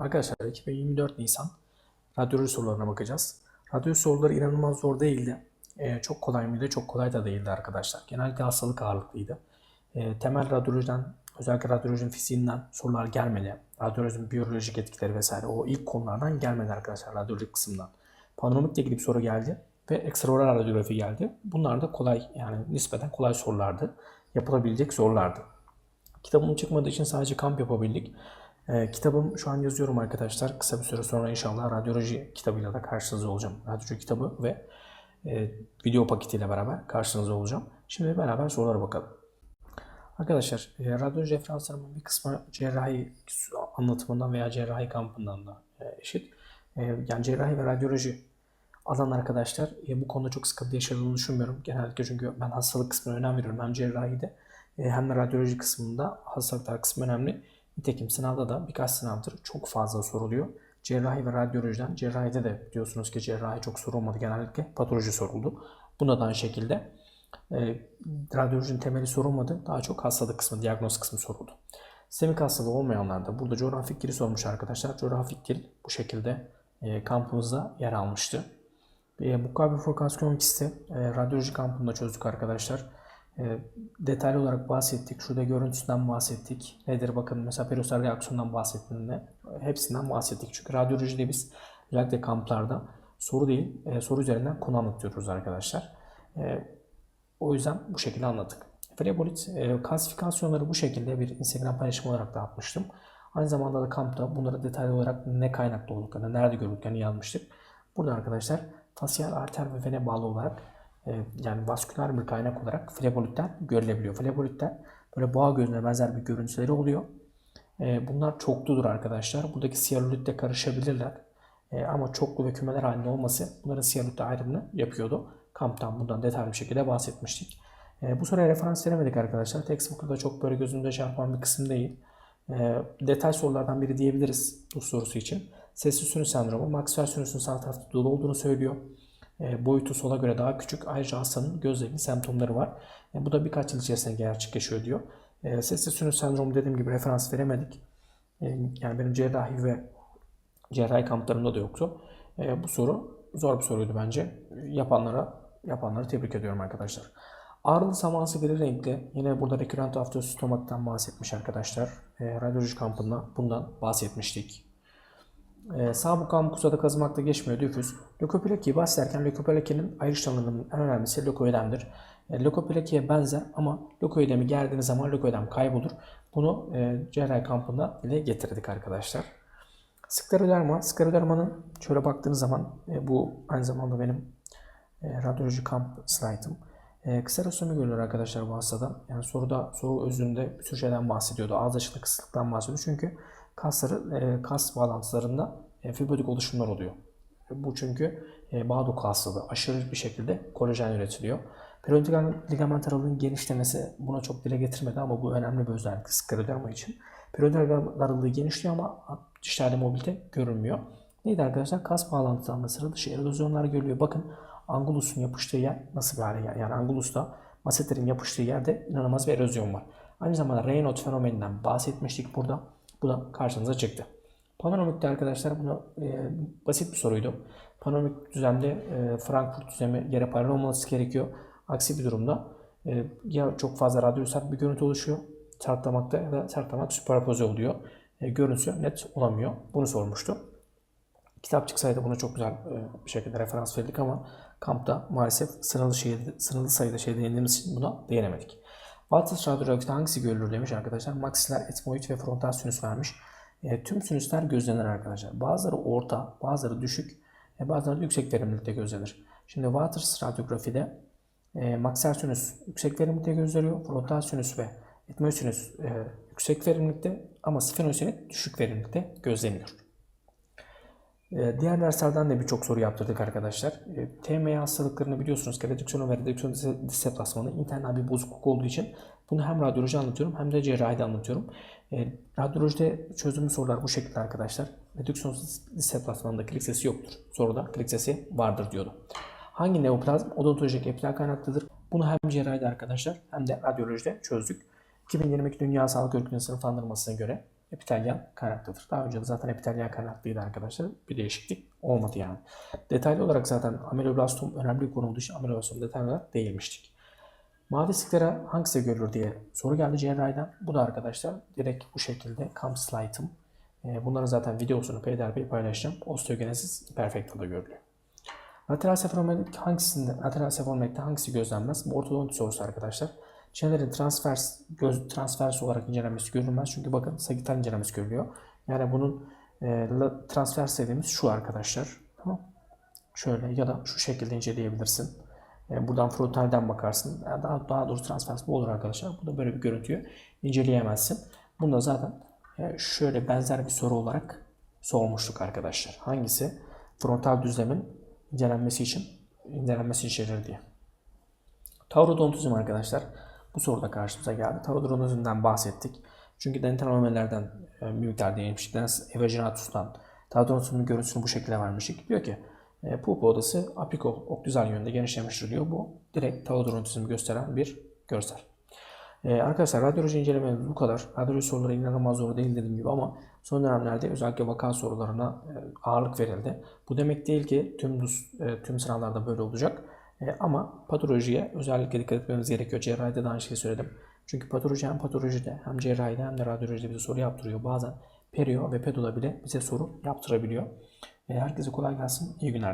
Arkadaşlar 2024 Nisan radyoloji sorularına bakacağız. Radyoloji soruları inanılmaz zor değildi. Ee, çok kolay mıydı? Çok kolay da değildi arkadaşlar. Genellikle hastalık ağırlıklıydı. Ee, temel radyolojiden, özellikle radyolojinin fiziğinden sorular gelmedi. Radyolojinin biyolojik etkileri vesaire o ilk konulardan gelmedi arkadaşlar radyolojik kısımdan. Panoramikle ilgili bir soru geldi ve ekstraoral radyografi geldi. Bunlar da kolay yani nispeten kolay sorulardı. Yapılabilecek sorulardı. Kitabım çıkmadığı için sadece kamp yapabildik. Ee, kitabım şu an yazıyorum arkadaşlar. Kısa bir süre sonra inşallah radyoloji kitabıyla da karşınızda olacağım. Radyoloji kitabı ve e, video paketiyle beraber karşınızda olacağım. Şimdi beraber sorulara bakalım. Arkadaşlar e, radyoloji referanslarımın bir kısmı cerrahi anlatımından veya cerrahi kampından da e, eşit. E, yani cerrahi ve radyoloji alan arkadaşlar e, bu konuda çok sıkıntı yaşadığını düşünmüyorum. Genellikle çünkü ben hastalık kısmına önem veriyorum. Hem cerrahide e, hem de radyoloji kısmında hastalıklar kısmı önemli. Nitekim sınavda da birkaç sınavdır çok fazla soruluyor. Cerrahi ve radyolojiden, cerrahide de biliyorsunuz ki cerrahi çok sorulmadı genellikle patoloji soruldu. Buna da aynı şekilde e, radyolojinin temeli sorulmadı. Daha çok hastalık kısmı, diagnoz kısmı soruldu. Sistemik hastalığı olmayanlar da burada coğrafik dili sormuş arkadaşlar. Coğrafik dil bu şekilde e, kampımızda yer almıştı. E, bu bifurkasyon ikisi e, radyoloji kampında çözdük arkadaşlar. E, detaylı olarak bahsettik. Şurada görüntüsünden bahsettik. Nedir bakın mesela periosteal reaksiyondan bahsettiğinde hepsinden bahsettik. Çünkü radyolojide biz özellikle kamplarda soru değil e, soru üzerinden konu anlatıyoruz arkadaşlar. E, o yüzden bu şekilde anlattık. Flebolit e, klasifikasyonları bu şekilde bir Instagram paylaşımı olarak da atmıştım. Aynı zamanda da kampta bunları detaylı olarak ne kaynaklı olduklarını, nerede gördüklerini yazmıştık. Burada arkadaşlar fasyal arter ve vene bağlı olarak yani vasküler bir kaynak olarak flebolitler görülebiliyor. Flebolitler böyle boğa gözüne benzer bir görüntüleri oluyor. E, bunlar çokludur arkadaşlar. Buradaki siyalolitle karışabilirler. E, ama çoklu ve kümeler halinde olması bunların siyalolitle ayrımını yapıyordu. Kamptan bundan detaylı bir şekilde bahsetmiştik. Bu soruya referans veremedik arkadaşlar. Textbook'ta da çok böyle gözümüze çarpan bir kısım değil. Detay sorulardan biri diyebiliriz bu sorusu için. Sessiz sünü sendromu, maksiyel sünüsünün sağ tarafta dolu olduğunu söylüyor. E, boyutu sola göre daha küçük. Ayrıca hastanın gözle ilgili semptomları var. E, bu da birkaç yıl içerisinde gerçekleşiyor diyor. E, sessiz sinüs sendromu dediğim gibi referans veremedik. Yani benim cerrahi ve cerrahi kamplarımda da yoktu. Bu soru zor bir soruydu bence. Yapanlara yapanları tebrik ediyorum arkadaşlar. Ağrılı samansı gri renkli. Yine burada rekürrent aftostomattan bahsetmiş arkadaşlar. E, radyoloji kampında bundan bahsetmiştik. Ee, sağ bu mukozada kazımakta geçmiyor difüz. Lökoplakiyi bahsederken lökoplakinin ayrıştırmalarının en önemlisi lökoedemdir. E, lökoplakiye benzer ama lökoedemi gerdiğiniz zaman lökoedem kaybolur. Bunu e, cerrahi kampında ile getirdik arkadaşlar. Skleroderma, sklerodermanın şöyle baktığınız zaman e, bu aynı zamanda benim e, radyoloji kamp slaytım. E, kserostomi görülür arkadaşlar bu hastada. Yani soruda soru özünde bir sürü şeyden bahsediyordu. Ağız açıklık kısıtlıktan bahsediyordu. Çünkü kasları, e, kas bağlantılarında fibrotik oluşumlar oluyor. Bu çünkü e, bağ doku hastalığı aşırı bir şekilde kolajen üretiliyor. Periyodik ligament aralığının genişlemesi buna çok dile getirmedi ama bu önemli bir özellik skleroderma için. Periyodik ligament aralığı genişliyor ama dişlerde mobilite görünmüyor. Neydi arkadaşlar? Kas bağlantılarında sıra dışı erozyonlar görülüyor. Bakın angulusun yapıştığı yer nasıl bir hale geldi? Yani angulusta masetlerin yapıştığı yerde inanılmaz bir erozyon var. Aynı zamanda Raynaud fenomeninden bahsetmiştik burada. Bu da karşınıza çıktı. Panoramikte arkadaşlar bunu e, basit bir soruydu. Panoramik düzlemde e, Frankfurt düzlemi yere paralel olması gerekiyor. Aksi bir durumda e, ya çok fazla radyosal bir görüntü oluşuyor. Çarplamakta ya da çarplamak süperpoze oluyor. E, görüntüsü net olamıyor. Bunu sormuştu. Kitap çıksaydı bunu çok güzel e, bir şekilde referans verdik ama kampta maalesef sınırlı, şey, sınırlı sayıda şey denediğimiz için buna değinemedik. Waters radyografide hangisi görülür demiş arkadaşlar. Maksiler, etmoid ve frontal sinüs vermiş. E, tüm sinüsler gözlenir arkadaşlar. Bazıları orta, bazıları düşük, e, bazıları yüksek verimlilikte gözlenir. Şimdi Waters radyografide e, maksel sinüs yüksek verimlilikte gözleniyor. Frontal sinüs ve etmoid sinüs e, yüksek verimlilikte ama sfenosinit düşük verimlilikte gözleniyor. Ee, diğer derslerden de birçok soru yaptırdık arkadaşlar. Ee, TMA hastalıklarını biliyorsunuz ki redüksiyon ve redüksiyon diseplasmanı internal bir bozukluk olduğu için bunu hem radyoloji anlatıyorum hem de cerrahide anlatıyorum. Ee, radyolojide çözümlü sorular bu şekilde arkadaşlar. Redüksiyon diseplasmanında klik sesi yoktur. Soruda klik sesi vardır diyordu. Hangi neoplazm odontolojik epitel kaynaklıdır? Bunu hem cerrahide arkadaşlar hem de radyolojide çözdük. 2022 Dünya Sağlık Örgütü'nün sınıflandırmasına göre epitelyen kaynaklıdır. Daha önce de zaten epitelyen kaynaklıydı arkadaşlar. Bir değişiklik olmadı yani. Detaylı olarak zaten ameloblastom önemli bir konu olduğu için ameloblastom detaylı olarak değinmiştik. Mavi siklere hangisi görülür diye soru geldi cerrahiden. Bu da arkadaşlar direkt bu şekilde kam slide'ım. Ee, Bunların zaten videosunu peyderpey paylaşacağım. Osteogenesis imperfecta'da görülüyor. Lateral sefalomelik hangisinde, lateral sefalomelikte hangisi gözlenmez? Bu ortodonti sorusu arkadaşlar. Çenelerin transfers, göz transfers olarak incelenmesi görülmez. Çünkü bakın sagital incelenmesi görülüyor. Yani bunun e, transfers dediğimiz şu arkadaşlar. Tamam. Şöyle ya da şu şekilde inceleyebilirsin. E, buradan frontalden bakarsın. Yani Daha, daha doğrusu transfers bu olur arkadaşlar. Bu da böyle bir görüntüyü inceleyemezsin. Bunu da zaten e, şöyle benzer bir soru olarak sormuştuk arkadaşlar. Hangisi frontal düzlemin incelenmesi için incelenmesi içerir diye. Taurodontizm arkadaşlar bu soruda karşımıza geldi. Taurodontizmden bahsettik. Çünkü dental anomallerden e, bir miktar değinmiştik. Dens evaginatus'tan taurodontizmin görüntüsünü bu şekilde vermiştik. Diyor ki e, pulpa odası apiko oklüzal yönde genişlemiştir diyor. Bu direkt taurodontizmi gösteren bir görsel. Ee, arkadaşlar radyoloji incelememiz bu kadar. Radyoloji soruları inanılmaz zor değil dediğim gibi ama son dönemlerde özellikle vaka sorularına e, ağırlık verildi. Bu demek değil ki tüm e, tüm sınavlarda böyle olacak. E, ama patolojiye özellikle dikkat etmemiz gerekiyor. Cerrahide de aynı şeyi söyledim. Çünkü patoloji hem patolojide hem cerrahide hem de radyolojide bize soru yaptırıyor. Bazen perio ve pedoda bile bize soru yaptırabiliyor. E, herkese kolay gelsin. İyi günler.